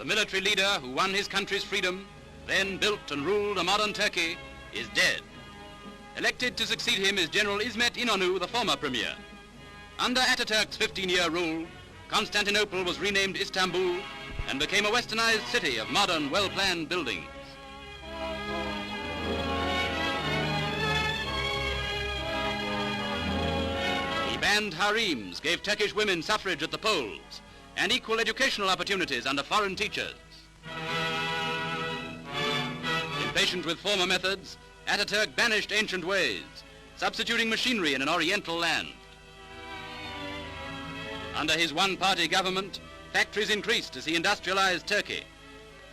the military leader who won his country's freedom, then built and ruled a modern Turkey, is dead. Elected to succeed him is General İsmet İnönü, the former premier. Under Ataturk's 15-year rule, Constantinople was renamed Istanbul and became a westernized city of modern, well-planned buildings. He banned harems, gave Turkish women suffrage at the polls, and equal educational opportunities under foreign teachers. Impatient with former methods, Ataturk banished ancient ways, substituting machinery in an oriental land. Under his one-party government, factories increased as he industrialized Turkey.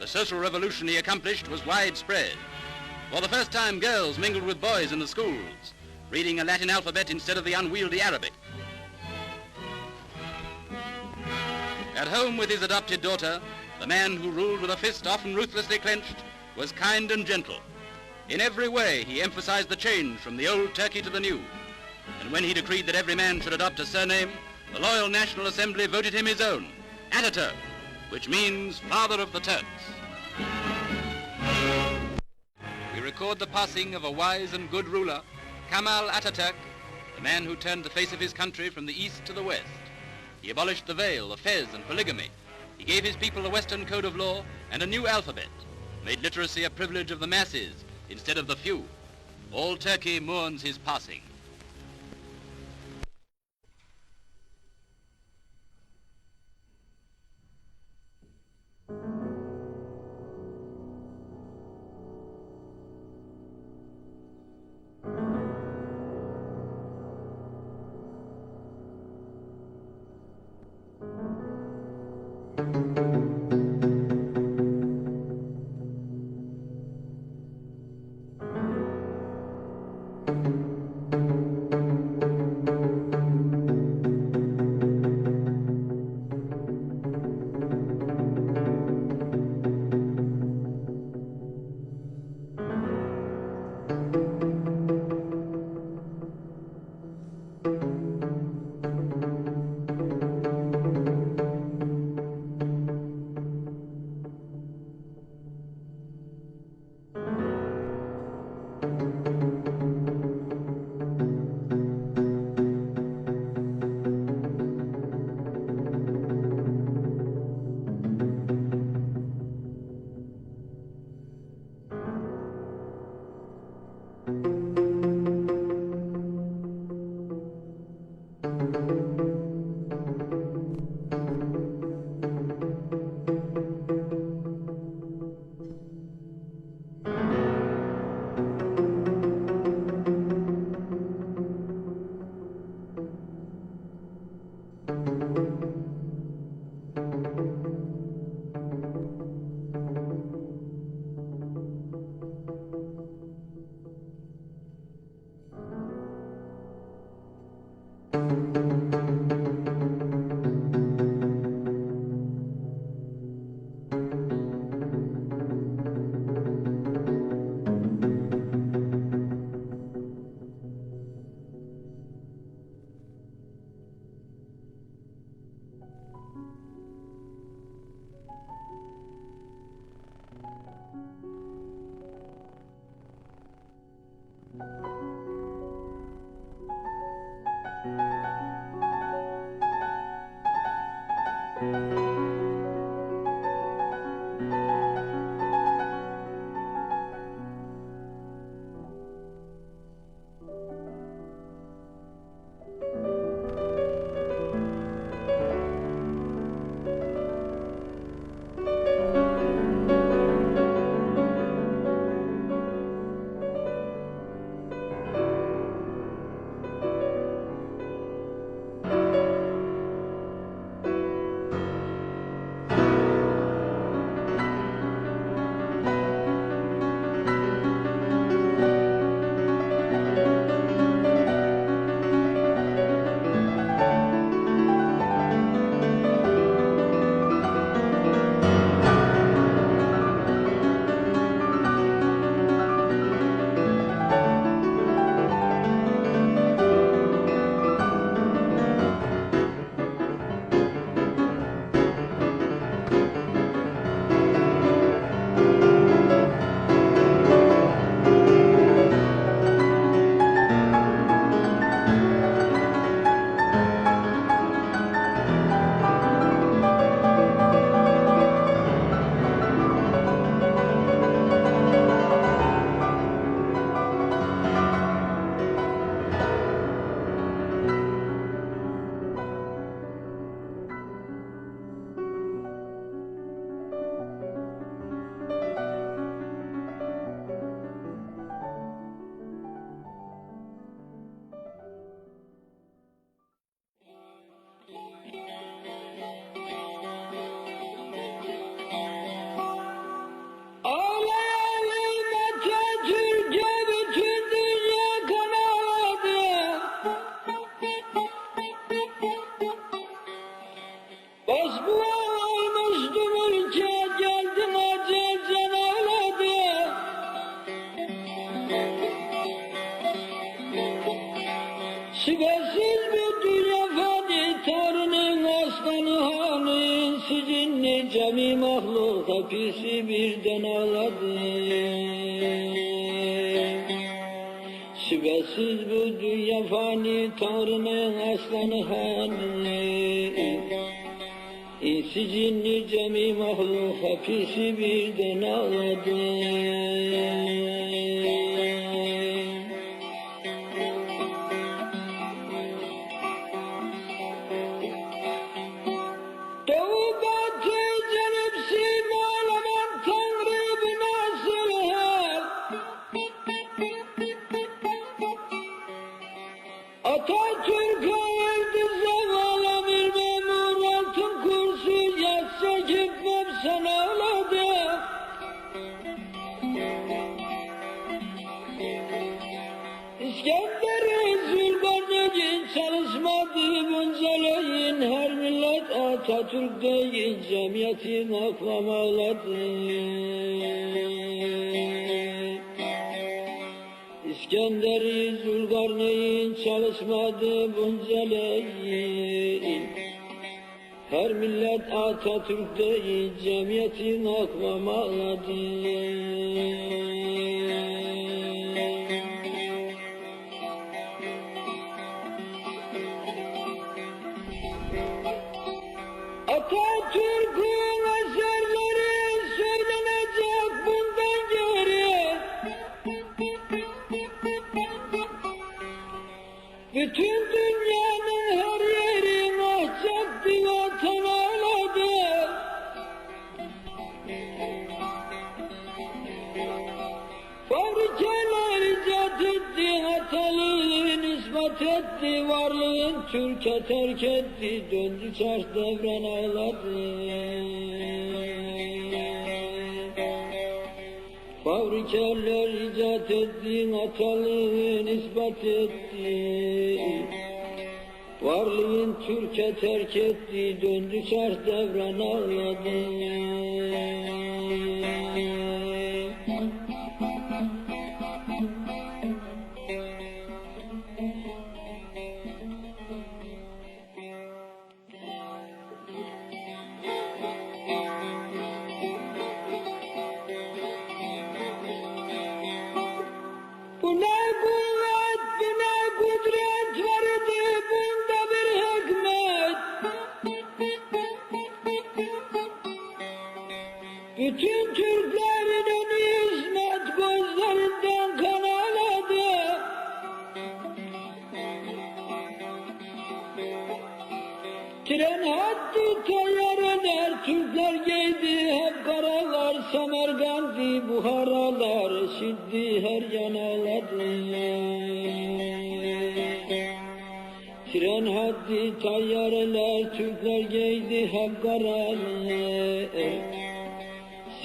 The social revolution he accomplished was widespread. For the first time, girls mingled with boys in the schools, reading a Latin alphabet instead of the unwieldy Arabic. At home with his adopted daughter, the man who ruled with a fist often ruthlessly clenched was kind and gentle. In every way, he emphasized the change from the old Turkey to the new. And when he decreed that every man should adopt a surname, the loyal National Assembly voted him his own, Ataturk, which means father of the Turks. We record the passing of a wise and good ruler, Kamal Ataturk, the man who turned the face of his country from the east to the west. He abolished the veil, the fez, and polygamy. He gave his people a Western code of law and a new alphabet, made literacy a privilege of the masses instead of the few. All Turkey mourns his passing. Şüphesiz bu dünya fani Tanrı'nın aslanı hanı İnsi cinni cemi mahluk hepsi birden ağladı İskender'e Zülkarneyn çalışmadı Buncalayın. Her millet Atatürk değil cemiyetin aklam ağladı İskender'i Zülkarneyn çalışmadı Buncalayın. Her millet Atatürk değil cemiyetin aklam ağladı Bütün dünyanın her yeri mahcaktı vatan ağladı. Fabrikalar icat etti, hatalığın ispat etti, varlığın Türkiye terk etti, döndü çarş devran ağladı. Fabrikalar icat etti, hatalığın ispat etti, varlığın Türkiye terk etti, döndü çarş devran ağladı. Hep karalar,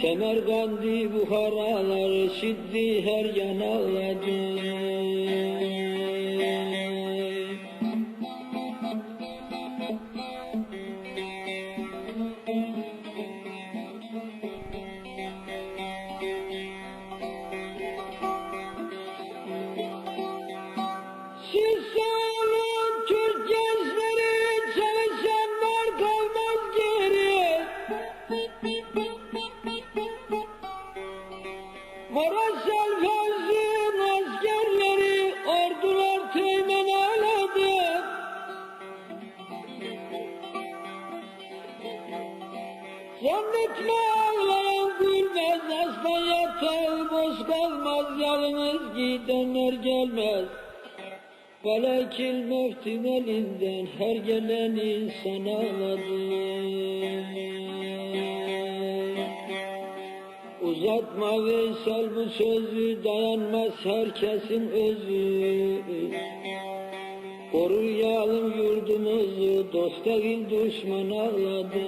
Semerkandi buharalar, şiddi her yanaladı. Siz kalmaz, yalnız gidenler gelmez. Felakil mevtin elinden her gelen insan ağladı. Uzatma Veysel bu sözü dayanmaz herkesin özü. Koruyalım yurdumuzu dost değil düşman ağladı.